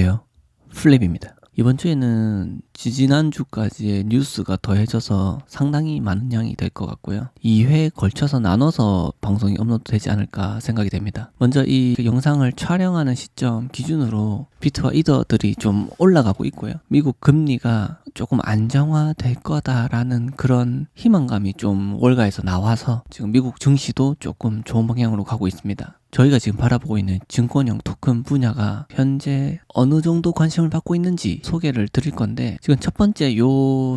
안녕하세요. 플랩입니다. 이번 주에는 지지난주까지의 뉴스가 더해져서 상당히 많은 양이 될 것 같고요. 2회 걸쳐서 나눠서 방송이 업로드 되지 않을까 생각이 됩니다. 먼저 이 영상을 촬영하는 시점 기준으로 비트와 이더들이 좀 올라가고 있고요. 미국 금리가 조금 안정화될 거다라는 그런 희망감이 좀 월가에서 나와서 지금 미국 증시도 조금 좋은 방향으로 가고 있습니다. 저희가 지금 바라보고 있는 증권형 토큰 분야가 현재 어느 정도 관심을 받고 있는지 소개를 드릴 건데 지금 첫 번째 요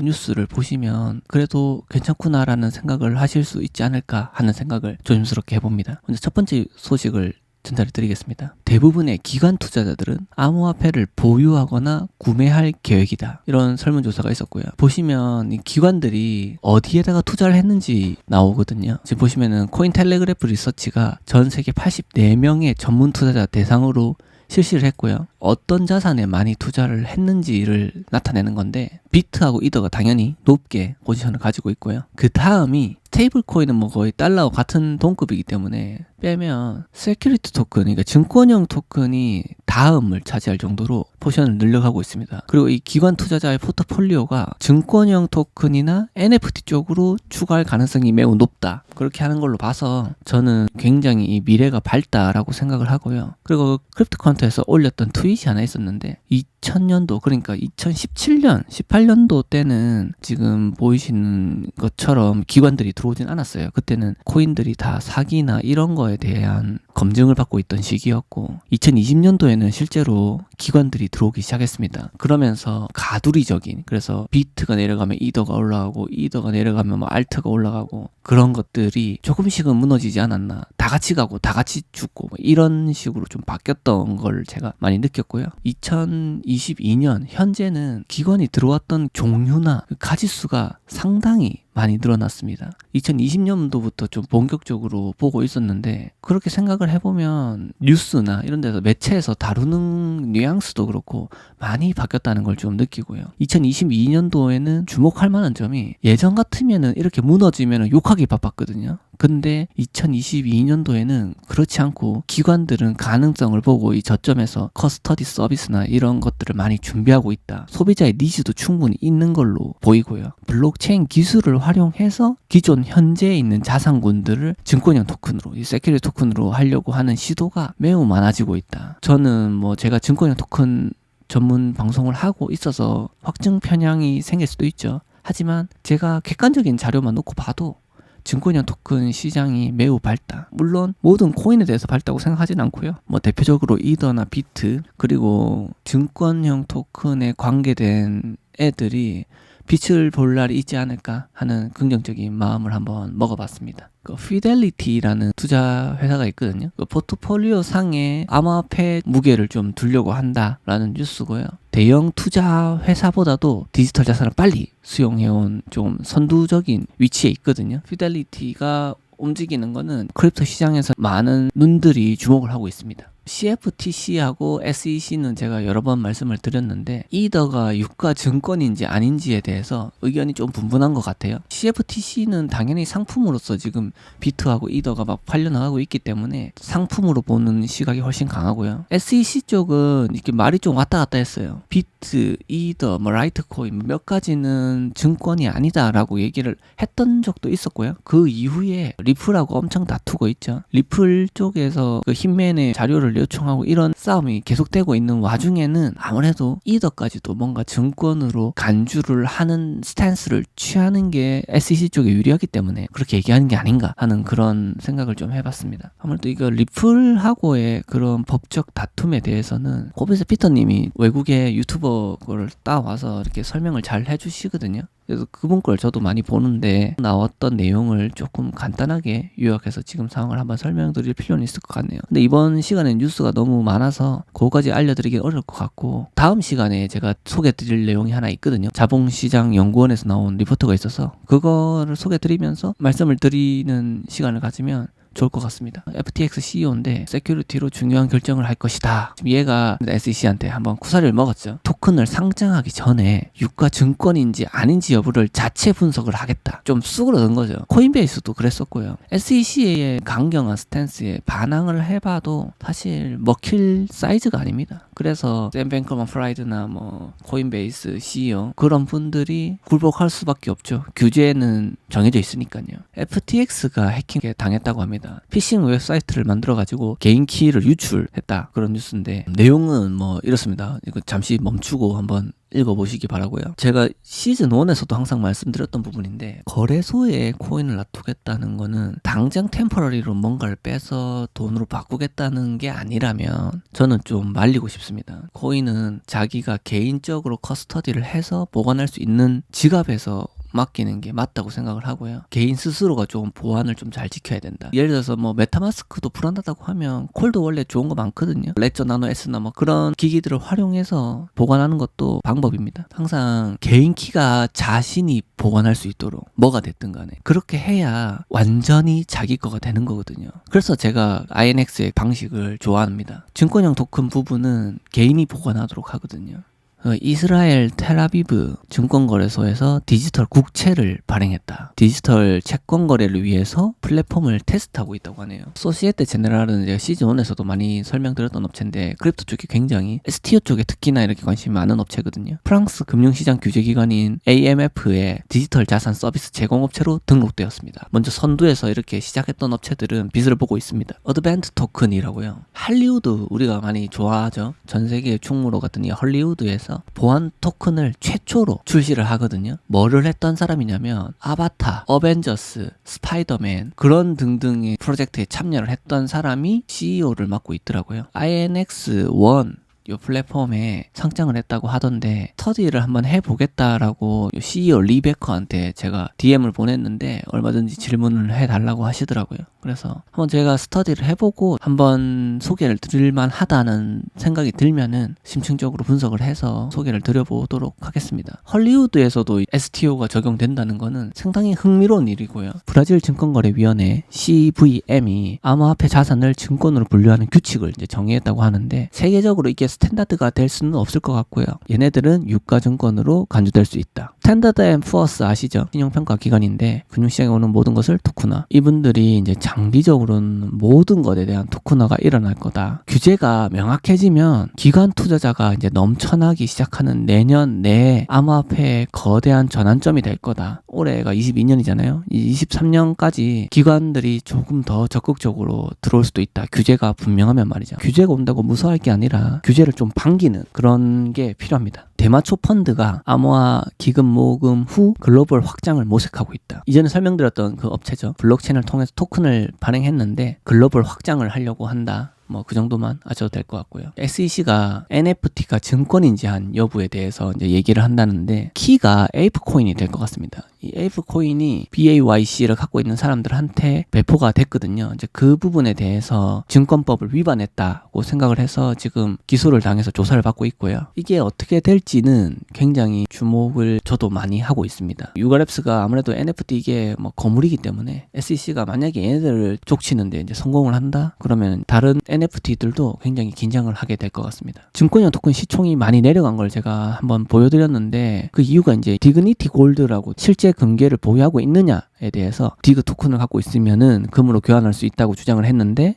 뉴스를 보시면 그래도 괜찮구나라는 생각을 하실 수 있지 않을까 하는 생각을 조심스럽게 해봅니다. 먼저 첫 번째 소식을 전달해 드리겠습니다. 대부분의 기관 투자자들은 암호화폐를 보유하거나 구매할 계획이다. 이런 설문조사가 있었고요. 보시면 이 기관들이 어디에다가 투자를 했는지 나오거든요. 지금 보시면은 코인텔레그래프 리서치가 전 세계 84명의 전문 투자자 대상으로 실시를 했고요. 어떤 자산에 많이 투자를 했는지를 나타내는 건데 비트하고 이더가 당연히 높게 포지션을 가지고 있고요. 그 다음이 스테이블 코인은 뭐 거의 달러와 같은 동급이기 때문에 빼면 세큐리티 토큰, 그러니까 증권형 토큰이 다음을 차지할 정도로 포션을 늘려가고 있습니다. 그리고 이 기관 투자자의 포트폴리오가 증권형 토큰이나 NFT 쪽으로 추가할 가능성이 매우 높다. 그렇게 하는 걸로 봐서 저는 굉장히 이 미래가 밝다라고 생각을 하고요. 그리고 크립토 컨트에서 올렸던 트윗이 하나 있었는데 2000년도 그러니까 2017년, 18년도 때는 지금 보이시는 것처럼 기관들이 들어오진 않았어요. 그때는 코인들이 다 사기나 이런 거에 대한 검증을 받고 있던 시기였고 2020년도에는 실제로 기관들이 들어오기 시작했습니다. 그러면서 가두리적인 그래서 비트가 내려가면 이더가 올라가고 이더가 내려가면 뭐 알트가 올라가고 그런 것들이 조금씩은 무너지지 않았나 다 같이 가고 다 같이 죽고 뭐 이런 식으로 좀 바뀌었던 걸 제가 많이 느꼈고요. 2022년 현재는 기관이 들어왔던 종류나 그 가지수가 상당히 많이 늘어났습니다. 2020년도부터 좀 본격적으로 보고 있었는데 그렇게 생각을 해보면 뉴스나 이런 데서 매체에서 다루는 뉘앙스도 그렇고 많이 바뀌었다는 걸 좀 느끼고요. 2022년도에는 주목할 만한 점이 예전 같으면은 이렇게 무너지면 욕하기 바빴거든요. 근데 2022년도에는 그렇지 않고 기관들은 가능성을 보고 이 저점에서 커스터디 서비스나 이런 것들을 많이 준비하고 있다. 소비자의 니즈도 충분히 있는 걸로 보이고요. 블록체인 기술을 활용해서 기존 현재에 있는 자산군들을 증권형 토큰으로, 이 세큐리티 토큰으로 하려고 하는 시도가 매우 많아지고 있다. 저는 뭐 제가 증권형 토큰 전문 방송을 하고 있어서 확증 편향이 생길 수도 있죠. 하지만 제가 객관적인 자료만 놓고 봐도 증권형 토큰 시장이 매우 밝다. 물론 모든 코인에 대해서 밝다고 생각하지는 않고요. 뭐 대표적으로 이더나 비트 그리고 증권형 토큰에 관계된 애들이 빛을 볼 날이 있지 않을까 하는 긍정적인 마음을 한번 먹어봤습니다. 그 피델리티라는 투자 회사가 있거든요. 그 포트폴리오 상에 암호화폐 무게를 좀 두려고 한다라는 뉴스고요. 대형 투자 회사보다도 디지털 자산을 빨리 수용해온 좀 선두적인 위치에 있거든요. 피델리티가 움직이는 거는 크립토 시장에서 많은 눈들이 주목을 하고 있습니다. CFTC하고 SEC는 제가 여러 번 말씀을 드렸는데 이더가 유가 증권인지 아닌지에 대해서 의견이 좀 분분한 것 같아요. CFTC는 당연히 상품으로서 지금 비트하고 이더가 막 팔려나가고 있기 때문에 상품으로 보는 시각이 훨씬 강하고요. SEC 쪽은 이렇게 말이 좀 왔다 갔다 했어요. 비트, 이더, 뭐 라이트코인 몇 가지는 증권이 아니다라고 얘기를 했던 적도 있었고요. 그 이후에 리플하고 엄청 다투고 있죠. 리플 쪽에서 그 힘맨의 자료를 요청하고 이런 싸움이 계속되고 있는 와중에는 아무래도 이더까지도 뭔가 증권으로 간주를 하는 스탠스를 취하는 게 SEC 쪽에 유리하기 때문에 그렇게 얘기하는 게 아닌가 하는 그런 생각을 좀 해봤습니다. 아무래도 이거 리플하고의 그런 법적 다툼에 대해서는 호비스 피터님이 외국의 유튜버 를 따와서 이렇게 설명을 잘 해주시거든요. 그래서 그분 걸 저도 많이 보는데 나왔던 내용을 조금 간단하게 요약해서 지금 상황을 한번 설명드릴 필요는 있을 것 같네요. 근데 이번 시간에 뉴스가 너무 많아서 그거까지 알려드리기 어려울 것 같고 다음 시간에 제가 소개드릴 내용이 하나 있거든요. 자본시장 연구원에서 나온 리포트가 있어서 그거를 소개드리면서 말씀을 드리는 시간을 가지면 좋을 것 같습니다. FTX CEO인데 세큐리티로 중요한 결정을 할 것이다. 지금 얘가 SEC한테 한번 쿠사리를 먹었죠. 토큰을 상장하기 전에 유가 증권인지 아닌지 여부를 자체 분석을 하겠다. 좀 쑥으로든 거죠. 코인베이스도 그랬었고요. SEC의 강경한 스탠스에 반항을 해봐도 사실 먹힐 사이즈가 아닙니다. 그래서 샘 뱅커먼 프라이드나 뭐 코인베이스 CEO 그런 분들이 굴복할 수밖에 없죠. 규제는 정해져 있으니까요. FTX가 해킹에 당했다고 합니다. 피싱 웹사이트를 만들어 가지고 개인 키를 유출했다 그런 뉴스인데 내용은 뭐 이렇습니다. 이거 잠시 멈추고 한번 읽어보시기 바라고요. 제가 시즌 1에서도 항상 말씀드렸던 부분인데 거래소에 코인을 놔두겠다는 거는 당장 템퍼러리로 뭔가를 빼서 돈으로 바꾸겠다는 게 아니라면 저는 좀 말리고 싶습니다. 코인은 자기가 개인적으로 커스터디를 해서 보관할 수 있는 지갑에서 맡기는 게 맞다고 생각을 하고요. 개인 스스로가 좀 보안을 좀 잘 지켜야 된다. 예를 들어서 뭐 메타마스크도 불안하다고 하면 콜도 원래 좋은 거 많거든요. 레저 나노 S나 뭐 그런 기기들을 활용해서 보관하는 것도 방법입니다. 항상 개인 키가 자신이 보관할 수 있도록 뭐가 됐든 간에 그렇게 해야 완전히 자기 거가 되는 거거든요. 그래서 제가 INX의 방식을 좋아합니다. 증권형 토큰 부분은 개인이 보관하도록 하거든요. 어, 이스라엘 텔아비브 증권거래소에서 디지털 국채를 발행했다. 디지털 채권 거래를 위해서 플랫폼을 테스트하고 있다고 하네요. 소시에테 제네랄은 제가 시즌 1에서도 많이 설명드렸던 업체인데 크립토 쪽이 굉장히 STO 쪽에 특히나 이렇게 관심이 많은 업체거든요. 프랑스 금융시장 규제기관인 AMF의 디지털 자산 서비스 제공업체로 등록되었습니다. 먼저 선두에서 이렇게 시작했던 업체들은 빛을 보고 있습니다. 어드밴트 토큰이라고요. 할리우드 우리가 많이 좋아하죠. 전 세계 충무로 같은 이 헐리우드에서 보안 토큰을 최초로 출시를 하거든요. 뭐를 했던 사람이냐면 아바타, 어벤져스, 스파이더맨 그런 등등의 프로젝트에 참여를 했던 사람이 CEO를 맡고 있더라고요. INX1 이 플랫폼에 상장을 했다고 하던데 스터디를 한번 해보겠다라고 CEO 리베커한테 제가 DM을 보냈는데 얼마든지 질문을 해달라고 하시더라고요. 그래서 한번 제가 스터디를 해보고 한번 소개를 드릴만 하다는 생각이 들면은 심층적으로 분석을 해서 소개를 드려보도록 하겠습니다. 헐리우드에서도 STO가 적용된다는 거는 상당히 흥미로운 일이고요. 브라질 증권거래위원회 CVM이 암호화폐 자산을 증권으로 분류하는 규칙을 이제 정의했다고 하는데 세계적으로 이게 스탠다드가 될 수는 없을 것 같고요. 얘네들은 유가증권으로 간주될 수 있다. 스탠다드 앤 푸어스 아시죠? 신용평가 기관인데 금융시장에 오는 모든 것을 토크나 이분들이 이제 장기적으로는 모든 것에 대한 토크나가 일어날 거다. 규제가 명확해지면 기관 투자자가 이제 넘쳐나기 시작하는 내년 내에 암호화폐의 거대한 전환점이 될 거다. 올해가 22년이잖아요. 23년까지 기관들이 조금 더 적극적으로 들어올 수도 있다. 규제가 분명하면 말이죠. 규제가 온다고 무서워할 게 아니라 규제 를 좀 반기는 그런 게 필요합니다. 대마초 펀드가 암호화 기금 모금 후 글로벌 확장을 모색하고 있다. 이전에 설명드렸던 그 업체죠. 블록체인을 통해서 토큰을 발행했는데 글로벌 확장을 하려고 한다. 뭐 그 정도만 아셔도 될 것 같고요. SEC가 NFT가 증권인지 한 여부에 대해서 이제 얘기를 한다는데 키가 에이프 코인이 될 것 같습니다. 이 에이프 코인이 BAYC를 갖고 있는 사람들한테 배포가 됐거든요. 이제 그 부분에 대해서 증권법을 위반했다고 생각을 해서 지금 기소를 당해서 조사를 받고 있고요. 이게 어떻게 될지는 굉장히 주목을 저도 많이 하고 있습니다. 유가랩스가 아무래도 NFT 이게 뭐 거물이기 때문에 SEC가 만약에 얘네들을 족치는데 이제 성공을 한다? 그러면 다른 NFT 들도 굉장히 긴장을 하게 될 것 같습니다. 증권형 토큰 시총이 많이 내려간 걸 제가 한번 보여드렸는데 그 이유가 이제 디그니티 골드라고 실제 금괴를 보유하고 있느냐에 대해서 디그 토큰을 갖고 있으면은 금으로 교환할 수 있다고 주장을 했는데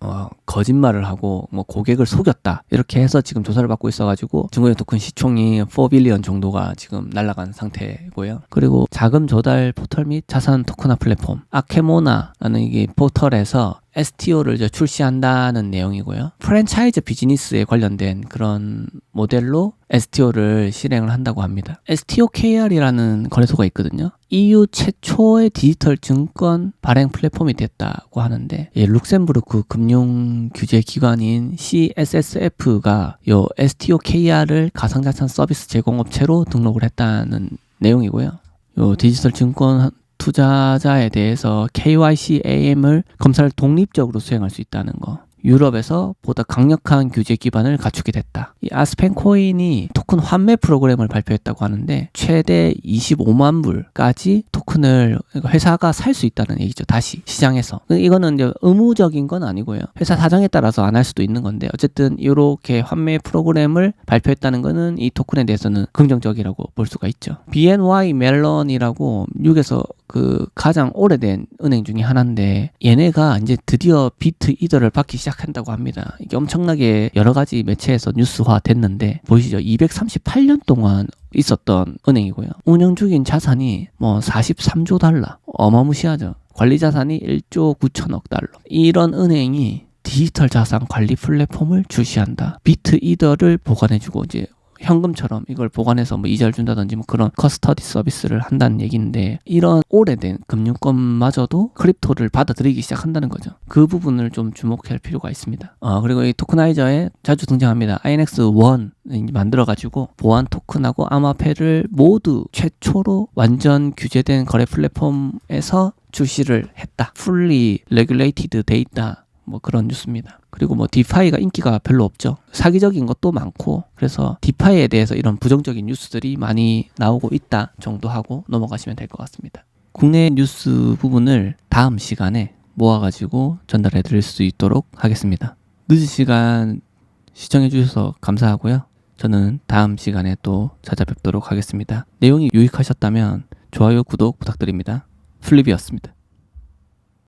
어, 거짓말을 하고 뭐 고객을 속였다 이렇게 해서 지금 조사를 받고 있어가지고 증권형 토큰 시총이 4빌리언 정도가 지금 날아간 상태고요. 그리고 자금 조달 포털 및 자산 토큰화 플랫폼 아케모나라는 이게 포털에서 STO를 이제 출시한다는 내용이고요. 프랜차이즈 비즈니스에 관련된 그런 모델로 STO를 실행을 한다고 합니다. STOKR이라는 거래소가 있거든요. EU 최초의 디지털 증권 발행 플랫폼이 됐다고 하는데 예, 룩셈부르크 금융 규제 기관인 CSSF가 요 STOKR을 가상자산 서비스 제공업체로 등록을 했다는 내용이고요. 요 디지털 증권 투자자에 대해서 KYC AM을 검사를 독립적으로 수행할 수 있다는 거. 유럽에서 보다 강력한 규제 기반을 갖추게 됐다. 이 아스펜 코인이 토큰 환매 프로그램을 발표했다고 하는데 최대 25만 불까지 토큰을 회사가 살 수 있다는 얘기죠. 다시 시장에서. 이거는 이제 의무적인 건 아니고요. 회사 사정에 따라서 안 할 수도 있는 건데 어쨌든 이렇게 환매 프로그램을 발표했다는 거는 이 토큰에 대해서는 긍정적이라고 볼 수가 있죠. BNY 멜론이라고 미국에서 그 가장 오래된 은행 중에 하나인데 얘네가 이제 드디어 비트 이더를 받기 시작한다고 합니다. 이게 엄청나게 여러 가지 매체에서 뉴스화 됐는데 보이시죠? 238년 동안 있었던 은행이고요. 운영 중인 자산이 뭐 43조 달러. 어마무시하죠. 관리 자산이 1조 9천억 달러. 이런 은행이 디지털 자산 관리 플랫폼을 출시한다. 비트 이더를 보관해주고 이제 현금처럼 이걸 보관해서 뭐 이자를 준다든지 뭐 그런 커스터디 서비스를 한다는 얘기인데 이런 오래된 금융권마저도 크립토를 받아들이기 시작한다는 거죠. 그 부분을 좀 주목할 필요가 있습니다. 어, 그리고 이 토크나이저에 자주 등장합니다. INX1 만들어가지고 보안 토큰하고 암호화폐를 모두 최초로 완전 규제된 거래 플랫폼에서 출시를 했다. Fully regulated data 뭐 그런 뉴스입니다. 그리고 뭐 디파이가 인기가 별로 없죠. 사기적인 것도 많고 그래서 디파이에 대해서 이런 부정적인 뉴스들이 많이 나오고 있다 정도 하고 넘어가시면 될 것 같습니다. 국내 뉴스 부분을 다음 시간에 모아가지고 전달해 드릴 수 있도록 하겠습니다. 늦은 시간 시청해 주셔서 감사하고요. 저는 다음 시간에 또 찾아뵙도록 하겠습니다. 내용이 유익하셨다면 좋아요, 구독 부탁드립니다. 플립이었습니다.